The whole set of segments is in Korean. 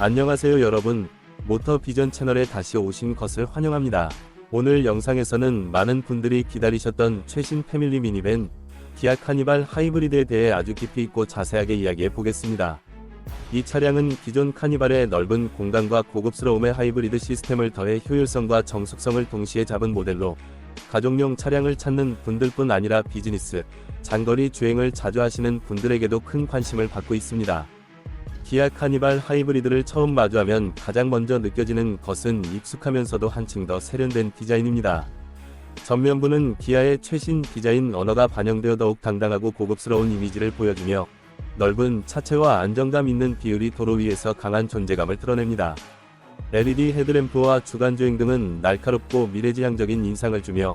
안녕하세요 여러분 모터 비전 채널에 다시 오신 것을 환영합니다. 오늘 영상에서는 많은 분들이 기다리셨던 최신 패밀리 미니밴 기아 카니발 하이브리드에 대해 아주 깊이 있고 자세하게 이야기해 보겠습니다. 이 차량은 기존 카니발의 넓은 공간과 고급스러움의 하이브리드 시스템을 더해 효율성과 정숙성을 동시에 잡은 모델로 가족용 차량을 찾는 분들뿐 아니라 비즈니스, 장거리 주행을 자주 하시는 분들에게도 큰 관심을 받고 있습니다. 기아 카니발 하이브리드를 처음 마주하면 가장 먼저 느껴지는 것은 익숙하면서도 한층 더 세련된 디자인입니다. 전면부는 기아의 최신 디자인 언어가 반영되어 더욱 당당하고 고급스러운 이미지를 보여주며 넓은 차체와 안정감 있는 비율이 도로 위에서 강한 존재감을 드러냅니다. LED 헤드램프와 주간주행 등은 날카롭고 미래지향적인 인상을 주며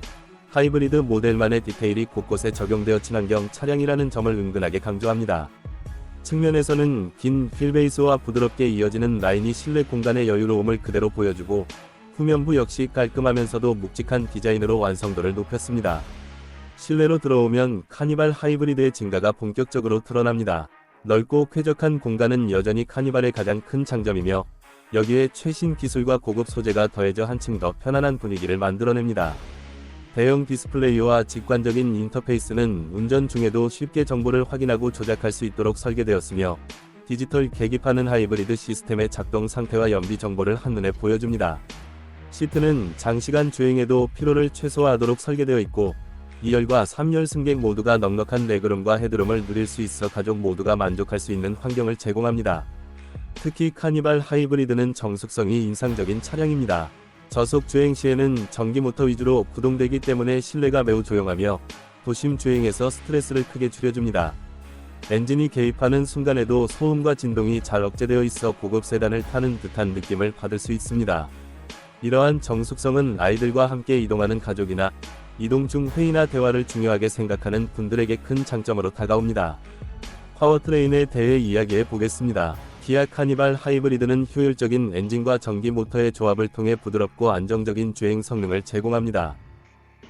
하이브리드 모델만의 디테일이 곳곳에 적용되어 친환경 차량이라는 점을 은근하게 강조합니다. 측면에서는 긴 휠베이스와 부드럽게 이어지는 라인이 실내 공간의 여유로움을 그대로 보여주고 후면부 역시 깔끔하면서도 묵직한 디자인으로 완성도를 높였습니다. 실내로 들어오면 카니발 하이브리드의 증가가 본격적으로 드러납니다. 넓고 쾌적한 공간은 여전히 카니발의 가장 큰 장점이며 여기에 최신 기술과 고급 소재가 더해져 한층 더 편안한 분위기를 만들어냅니다. 대형 디스플레이와 직관적인 인터페이스는 운전 중에도 쉽게 정보를 확인하고 조작할 수 있도록 설계되었으며 디지털 계기판은 하이브리드 시스템의 작동 상태와 연비 정보를 한눈에 보여줍니다. 시트는 장시간 주행에도 피로를 최소화하도록 설계되어 있고 2열과 3열 승객 모두가 넉넉한 레그룸과 헤드룸을 누릴 수 있어 가족 모두가 만족할 수 있는 환경을 제공합니다. 특히 카니발 하이브리드는 정숙성이 인상적인 차량입니다. 저속 주행 시에는 전기 모터 위주로 구동되기 때문에 실내가 매우 조용하며 도심 주행에서 스트레스를 크게 줄여줍니다. 엔진이 개입하는 순간에도 소음과 진동이 잘 억제되어 있어 고급 세단을 타는 듯한 느낌을 받을 수 있습니다. 이러한 정숙성은 아이들과 함께 이동하는 가족이나 이동 중 회의나 대화를 중요하게 생각하는 분들에게 큰 장점으로 다가옵니다. 파워트레인에 대해 이야기해 보겠습니다. 기아 카니발 하이브리드는 효율적인 엔진과 전기 모터의 조합을 통해 부드럽고 안정적인 주행 성능을 제공합니다.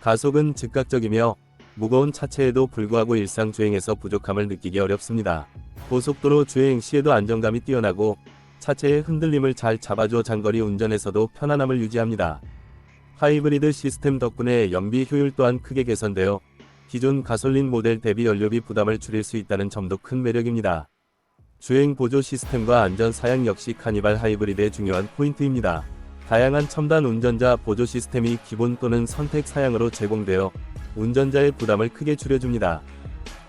가속은 즉각적이며 무거운 차체에도 불구하고 일상 주행에서 부족함을 느끼기 어렵습니다. 고속도로 주행 시에도 안정감이 뛰어나고 차체의 흔들림을 잘 잡아줘 장거리 운전에서도 편안함을 유지합니다. 하이브리드 시스템 덕분에 연비 효율 또한 크게 개선되어 기존 가솔린 모델 대비 연료비 부담을 줄일 수 있다는 점도 큰 매력입니다. 주행 보조 시스템과 안전 사양 역시 카니발 하이브리드의 중요한 포인트입니다. 다양한 첨단 운전자 보조 시스템이 기본 또는 선택 사양으로 제공되어 운전자의 부담을 크게 줄여줍니다.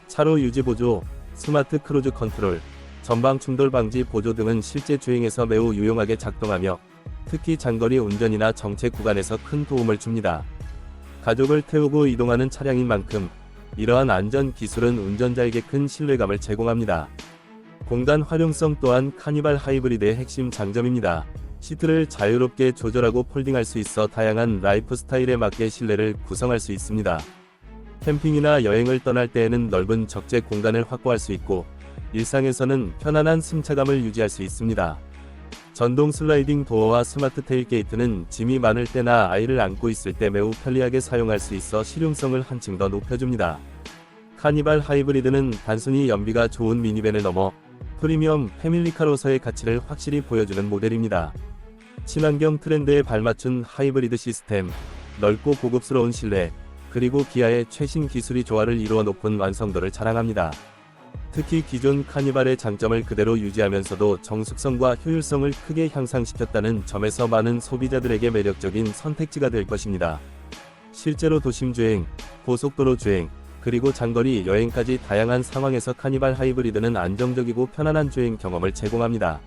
차로 유지 보조, 스마트 크루즈 컨트롤, 전방 충돌 방지 보조 등은 실제 주행에서 매우 유용하게 작동하며 특히 장거리 운전이나 정체 구간에서 큰 도움을 줍니다. 가족을 태우고 이동하는 차량인 만큼 이러한 안전 기술은 운전자에게 큰 신뢰감을 제공합니다. 공간 활용성 또한 카니발 하이브리드의 핵심 장점입니다. 시트를 자유롭게 조절하고 폴딩할 수 있어 다양한 라이프 스타일에 맞게 실내를 구성할 수 있습니다. 캠핑이나 여행을 떠날 때에는 넓은 적재 공간을 확보할 수 있고 일상에서는 편안한 승차감을 유지할 수 있습니다. 전동 슬라이딩 도어와 스마트 테일 게이트는 짐이 많을 때나 아이를 안고 있을 때 매우 편리하게 사용할 수 있어 실용성을 한층 더 높여줍니다. 카니발 하이브리드는 단순히 연비가 좋은 미니밴을 넘어 프리미엄 패밀리카로서의 가치를 확실히 보여주는 모델입니다. 친환경 트렌드에 발맞춘 하이브리드 시스템, 넓고 고급스러운 실내, 그리고 기아의 최신 기술이 조화를 이루어 높은 완성도를 자랑합니다. 특히 기존 카니발의 장점을 그대로 유지하면서도 정숙성과 효율성을 크게 향상시켰다는 점에서 많은 소비자들에게 매력적인 선택지가 될 것입니다. 실제로 도심 주행, 고속도로 주행, 그리고 장거리 여행까지 다양한 상황에서 카니발 하이브리드는 안정적이고 편안한 주행 경험을 제공합니다.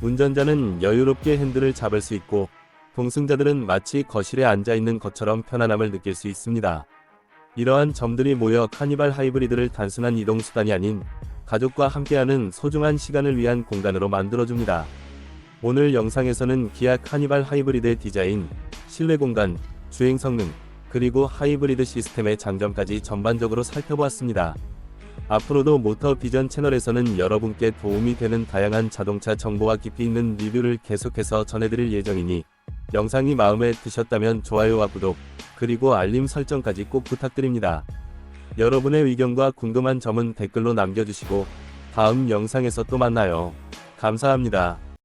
운전자는 여유롭게 핸들을 잡을 수 있고 동승자들은 마치 거실에 앉아 있는 것처럼 편안함을 느낄 수 있습니다. 이러한 점들이 모여 카니발 하이브리드를 단순한 이동 수단이 아닌 가족과 함께하는 소중한 시간을 위한 공간으로 만들어줍니다. 오늘 영상에서는 기아 카니발 하이브리드의 디자인, 실내 공간, 주행 성능, 그리고 하이브리드 시스템의 장점까지 전반적으로 살펴보았습니다. 앞으로도 모터 비전 채널에서는 여러분께 도움이 되는 다양한 자동차 정보와 깊이 있는 리뷰를 계속해서 전해드릴 예정이니 영상이 마음에 드셨다면 좋아요와 구독, 그리고 알림 설정까지 꼭 부탁드립니다. 여러분의 의견과 궁금한 점은 댓글로 남겨주시고 다음 영상에서 또 만나요. 감사합니다.